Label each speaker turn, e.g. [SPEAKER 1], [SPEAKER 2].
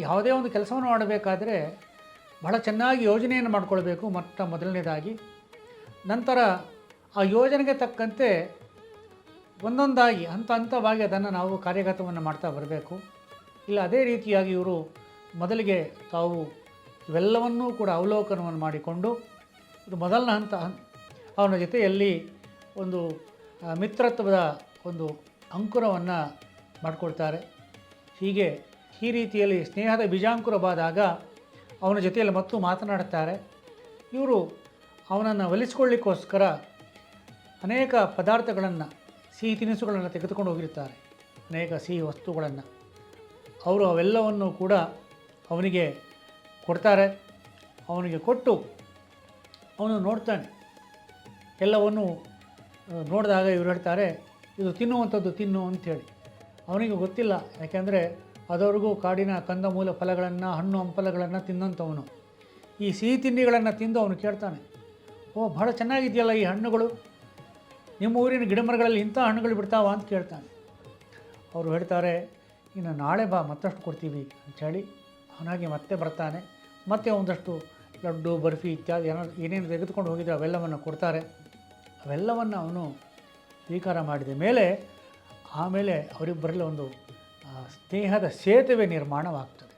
[SPEAKER 1] ಯಾವುದೇ ಒಂದು ಕೆಲಸವನ್ನು ಮಾಡಬೇಕಾದರೆ ಬಹಳ ಚೆನ್ನಾಗಿ ಯೋಜನೆಯನ್ನು ಮಾಡಿಕೊಳ್ಬೇಕು, ಮೊಟ್ಟ ಮೊದಲನೇದಾಗಿ. ನಂತರ ಆ ಯೋಜನೆಗೆ ತಕ್ಕಂತೆ ಒಂದೊಂದಾಗಿ ಹಂತ ಹಂತವಾಗಿ ಅದನ್ನು ನಾವು ಕಾರ್ಯಗತವನ್ನು ಮಾಡ್ತಾ ಬರಬೇಕು. ಇಲ್ಲ, ಅದೇ ರೀತಿಯಾಗಿ ಇವರು ಮೊದಲಿಗೆ ತಾವು ಇವೆಲ್ಲವನ್ನೂ ಕೂಡ ಅವಲೋಕನವನ್ನು ಮಾಡಿಕೊಂಡು, ಇದು ಮೊದಲನ ಹಂತ, ಅವನ ಜೊತೆಯಲ್ಲಿ ಒಂದು ಮಿತ್ರತ್ವದ ಒಂದು ಅಂಕುರವನ್ನು ಮಾಡಿಕೊಳ್ತಾರೆ. ಹೀಗೆ ಈ ರೀತಿಯಲ್ಲಿ ಸ್ನೇಹದ ಬೀಜಾಂಕುರವಾದಾಗ ಅವನ ಜೊತೆಯಲ್ಲಿ ಮತ್ತು ಮಾತನಾಡುತ್ತಾರೆ. ಇವರು ಅವನನ್ನು ಒಲಿಸ್ಕೊಳ್ಳಿಕ್ಕೋಸ್ಕರ ಅನೇಕ ಪದಾರ್ಥಗಳನ್ನು, ಸಿಹಿ ತಿನಿಸುಗಳನ್ನು ತೆಗೆದುಕೊಂಡು ಹೋಗಿರ್ತಾರೆ ಅನೇಕ ಸಿಹಿ ವಸ್ತುಗಳನ್ನು. ಅವರು ಅವೆಲ್ಲವನ್ನು ಕೂಡ ಅವನಿಗೆ ಕೊಡ್ತಾರೆ. ಅವನಿಗೆ ಕೊಟ್ಟು ಅವನು ನೋಡ್ತಾನೆ. ಎಲ್ಲವನ್ನು ನೋಡಿದಾಗ ಇವರು ಹೇಳ್ತಾರೆ, ಇದು ತಿನ್ನುವಂಥದ್ದು ತಿನ್ನು ಅಂಥೇಳಿ. ಅವನಿಗೆ ಗೊತ್ತಿಲ್ಲ. ಯಾಕೆಂದರೆ ಅದವರೆಗೂ ಕಾಡಿನ ಕಂದಮೂಲ ಫಲಗಳನ್ನು, ಹಣ್ಣು ಹಂಪಲಗಳನ್ನು ತಿನ್ನಂಥವನು. ಈ ಸಿಹಿ ತಿಂಡಿಗಳನ್ನು ತಿಂದು ಅವನು ಕೇಳ್ತಾನೆ, ಓ, ಭಾಳ ಚೆನ್ನಾಗಿದೆಯಲ್ಲ ಈ ಹಣ್ಣುಗಳು? ನಿಮ್ಮ ಊರಿನ ಗಿಡಮರಗಳಲ್ಲಿ ಇಂಥ ಹಣ್ಣುಗಳು ಬಿಡ್ತಾವ? ಅಂತ ಕೇಳ್ತಾನೆ. ಅವರು ಹೇಳ್ತಾರೆ, ಇನ್ನು ನಾಳೆ ಬಾ, ಮತ್ತಷ್ಟು ಕೊಡ್ತೀವಿ ಅಂಥೇಳಿ ಅವನಾಗಿ ಮತ್ತೆ ಬರ್ತಾನೆ. ಮತ್ತೆ ಒಂದಷ್ಟು ಲಡ್ಡು, ಬರ್ಫಿ ಇತ್ಯಾದಿ ಏನೋ ಏನೇನು ತೆಗೆದುಕೊಂಡು ಹೋಗಿದ್ರೆ ಅವೆಲ್ಲವನ್ನು ಕೊಡ್ತಾರೆ. ಅವೆಲ್ಲವನ್ನು ಅವನು ಸ್ವೀಕಾರ ಮಾಡಿದ ಮೇಲೆ ಆಮೇಲೆ ಅವರಿಬ್ಬರಲ್ಲಿ ಒಂದು ಸ್ನೇಹದ ಸೇತುವೆ ನಿರ್ಮಾಣವಾಗ್ತದೆ.